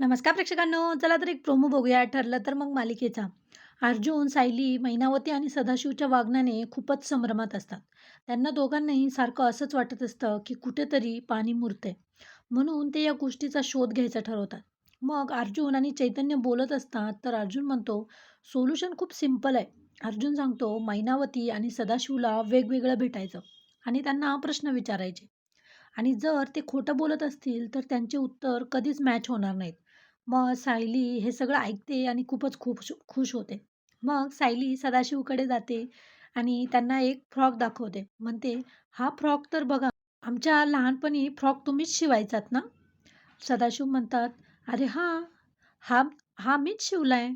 नमस्कार प्रेक्षकांनो चला तर एक प्रोमो बघूया. ठरलं तर मग मालिकेचा. अर्जुन सायली मैनावती आणि सदाशिवच्या वागण्याने खूपच संभ्रमात असतात. त्यांना दोघांनाही सारखं असंच वाटत असतं की कुठेतरी पाणी मुरते म्हणून ते या गोष्टीचा शोध घ्यायचा ठरवतात. मग अर्जुन आणि चैतन्य बोलत असतात तर अर्जुन म्हणतो सोल्युशन खूप सिंपल आहे. अर्जुन सांगतो मैनावती आणि सदाशिवला वेगवेगळं भेटायचं आणि त्यांना प्रश्न विचारायचे. आणि जर ते खोटं बोलत असतील तर त्यांचे उत्तर कधीच मॅच होणार नाहीत. मग सायली हे सगळं ऐकते आणि खूपच खूप खुश होते. मग सायली सदाशिवकडे जाते आणि त्यांना एक फ्रॉक दाखवते. म्हणते हा फ्रॉक तर बघा आमच्या लहानपणी फ्रॉक तुम्हीच शिवायचात ना? सदाशिव म्हणतात अरे हां हा हा मीच शिवलाय.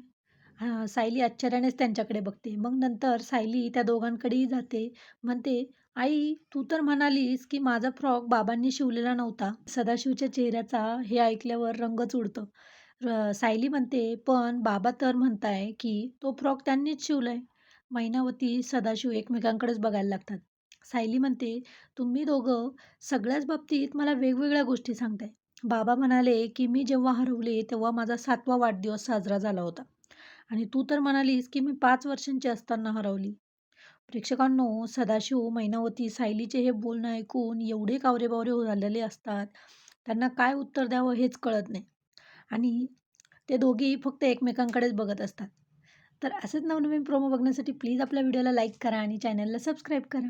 सायली आश्चर्यानेच त्यांच्याकडे बघते. मग नंतर सायली त्या दोघांकडेही जाते. म्हणते आई तू तर म्हणालीस की माझा फ्रॉक बाबांनी शिवलेला नव्हता. सदाशिवच्या चेहऱ्याचा हे ऐकल्यावर रंगच उडतो. र- सायली म्हणते पण बाबा तर म्हणताय की तो फ्रॉक त्यांनीच शिवलाय. मैनावती सदाशिव एकमेकांकडेच बघायला लागतात. सायली म्हणते तुम्ही दोघं सगळ्याच बाबतीत मला वेगवेगळ्या गोष्टी सांगताय. बाबा म्हणाले की मी जेव्हा हरवले तेव्हा माझा सातवा वाढदिवस साजरा झाला होता. आणि तू तर म्हणालीस की मी पाच वर्षांची असताना हरवली. प्रेक्षकांनो सदाशिव मैनावती सायलीचे हे बोलणं ऐकून एवढे कावरेबावरे झालेले असतात त्यांना काय उत्तर द्यावं हेच कळत नाही. आणि ते दोघेही फक्त एकमेकांकडेच बघत असतात. तर असेच नवनवीन प्रोमो बघण्यासाठी प्लीज आपल्या व्हिडिओला लाईक करा आणि चॅनलला सबस्क्राईब करा.